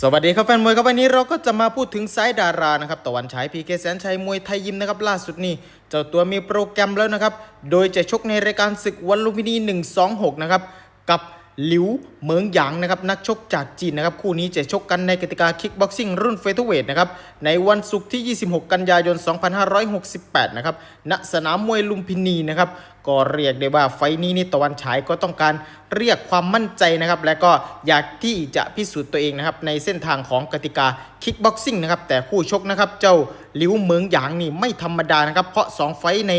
สวัสดีครับแฟนมวยครับวันนี้เราก็จะมาพูดถึงสายดารานะครับตะวันฉายพีเคแสนชัยมวยไทยยิมนะครับล่าสุดนี้เจ้าตัวมีโปรแกรมแล้วนะครับ โดยจะชกในรายการศึกวันลุมพินี 126 นะครับ กับ หลิวเหมิงหยางนะครับนักชกจากจีนนะครับคู่นี้จะชกกันในกติกาคิกบ็อกซิ่งรุ่นเฟเธอร์เวทนะครับในวันศุกร์ที่ 26 กันยายน 2568 นะครับณสนามมวยลุมพินีนะครับก็เรียกได้ว่าไฟนี้นี่ตะวันฉายก็ต้องการเรียกความมั่นใจนะครับและก็อยากที่จะพิสูจน์ตัวเองนะครับในเส้นทางของกติกาคิกบ็อกซิ่งนะครับแต่คู่ชกนะครับเจ้าหลิวเหมิงหยางนี่ไม่ธรรมดานะครับเพราะ 2 ไฟใน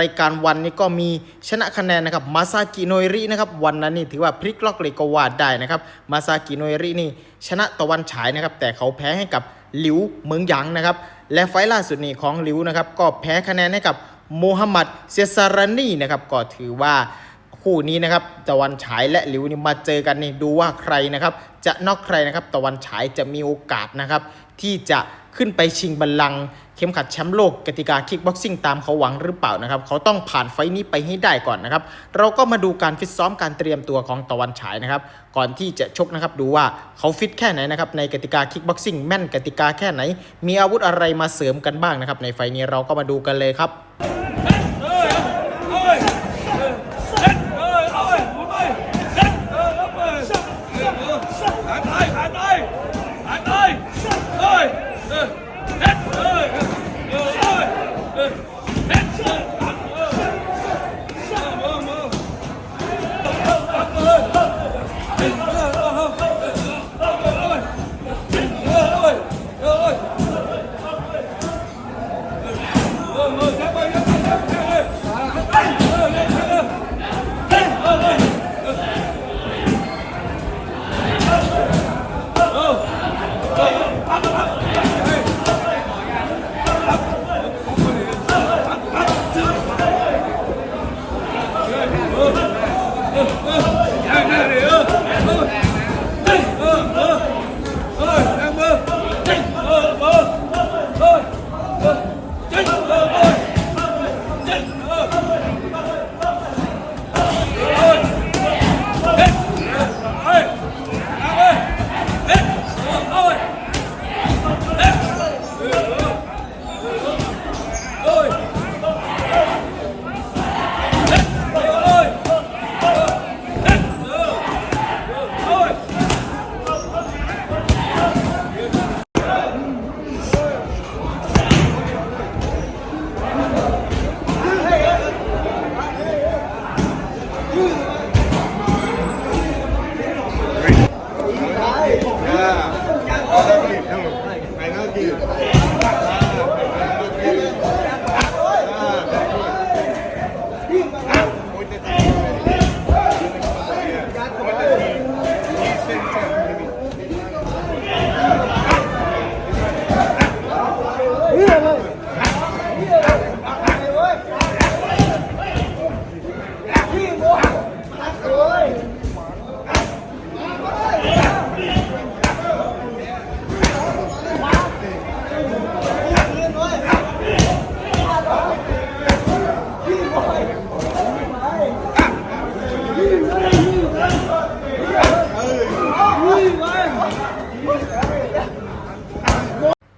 รายการวันนี้ก็มีชนะคะแนนนะครับมาซากิโนรินะครับวันนั้นนี่ถือว่าพลิกล็อกเลยก็ว่าได้นะครับมาซากิโนรินี่ชนะตะวันฉายนะครับแต่เขาแพ้ให้กับหลิวเมืองหยางนะครับและไฟล์ล่าสุดนี่ของหลิวนะครับก็แพ้คะแนนให้กับโมฮัมหมัดเซซารานีนะครับก็ถือว่าคู่นี้นะครับตะวันฉายและหลิวนี่มาเจอกันนี่ดูว่าใครนะครับจะนอกใครนะครับตะวันฉายจะมีโอกาสนะครับที่จะ ขึ้นไปชิงบัลลังก์เข็มขัดแชมป์โลกกติกาคิกบ็อกซิ่งตามเขาหวังหรือเปล่านะครับ เขาต้องผ่านไฟนี้ไปให้ได้ก่อนนะครับ เราก็มาดูการฟิตซ้อมการเตรียมตัวของตะวันฉายนะครับ ก่อนที่จะชกนะครับดูว่าเขาฟิตแค่ไหนนะครับในกติกาคิกบ็อกซิ่งแม่นกติกาแค่ไหน มีอาวุธอะไรมาเสริมกันบ้างนะครับในไฟนี้เราก็มาดูกันเลยครับ That's it.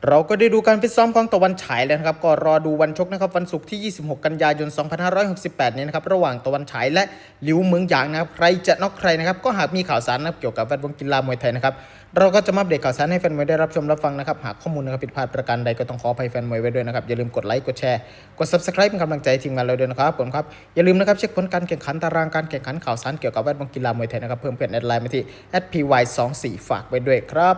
เราก็ได้ดูการฟิตซ้อมของตะวันฉายแล้วนะครับ ก็รอดูวันชกนะครับ วันศุกร์ที่ 26 กันยายน 2568 นี้นะครับ ระหว่างตะวันฉายและหลิวเมืองหยางนะครับ ใครจะน็อกใครนะครับ ก็หากมีข่าวสารนะครับเกี่ยวกับแวดวงกีฬามวยไทยนะครับ เราก็จะมาอัปเดตข่าวสารให้แฟนมวยได้รับชมรับฟังนะครับ หากข้อมูลนะครับผิดพลาดประการใดก็ต้องขออภัยแฟนมวยไว้ด้วยนะครับ อย่าลืมกดไลค์ กดแชร์ กด subscribe เป็นกำลังใจให้ทีมงานเราด้วยนะครับผมครับ อย่าลืมนะครับเช็คผลการแข่งขันตารางการแข่งขันข่าวสารเกี่ยวกับแวดวงกีฬามวยไทยนะครับ เพิ่มเพจแอดไลน์มาที่ @py24 ฝากไว้ด้วยครับ